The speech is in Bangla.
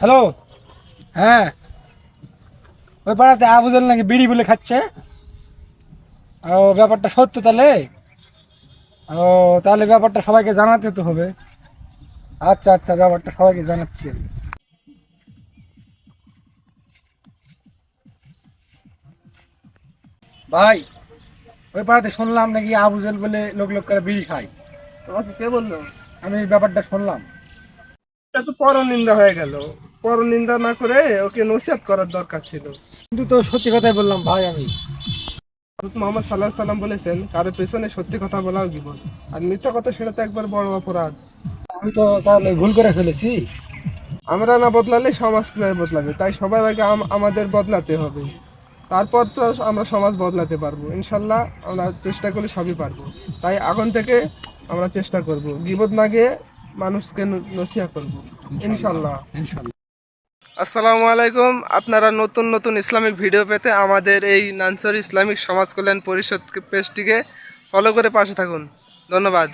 হ্যালো? হ্যাঁ। ওই পাড়াতে আবুজল নাকি বিড়ি বলে খাচ্ছে? ও, ব্যাপারটা সত্য তাহলে? ও, তাহলে ব্যাপারটা সবাইকে জানাতে তো হবে। আচ্ছা আচ্ছা ব্যাপারটা সবাইকে জানাচ্ছি। ভাই, ওই পাড়াতে শুনলাম নাকি আবুজল বলে লোক লোক করে বিড়ি খায়। তোমাকে কে বলল? আমি এই ব্যাপারটা শুনলাম। এটা তো পরনিন্দা হয়ে গেল। পরনিন্দা না করে ওকে নসিহত করার দরকার ছিল। কিন্তু তো সত্যি কথাই বললাম ভাই আমি। হযরত মোহাম্মদ সাল্লাহ সাল্লাম বলেছেন কারও পেছনে সত্যি কথা বলাও জীবন। আর মিথ্যা কথা সেটা তো একবার বড় অপরাধ। আমি তো তাহলে ভুল করে ফেলেছি। আমরা না বদলালে সমাজ কীভাবে বদলাবে? তাই সবার আগে আম- আমাদের বদলাতে হবে। তারপর তো আমরা সমাজ বদলাতে পারব। ইনশাল্লাহ আমরা চেষ্টা করলে সবই পারব। তাই এখন থেকে আমরা চেষ্টা করব। গিবত না গিয়ে মানুষকে নসিহা করব। ইনশাল্লাহ আসসালামু আলাইকুম। আপনারা নতুন নতুন ইসলামিক ভিডিও পেতে আমাদের এই নানসর ইসলামিক সমাজ কল্যাণ পরিষদ পেজটিকে ফলো করে পাশে থাকুন। ধন্যবাদ।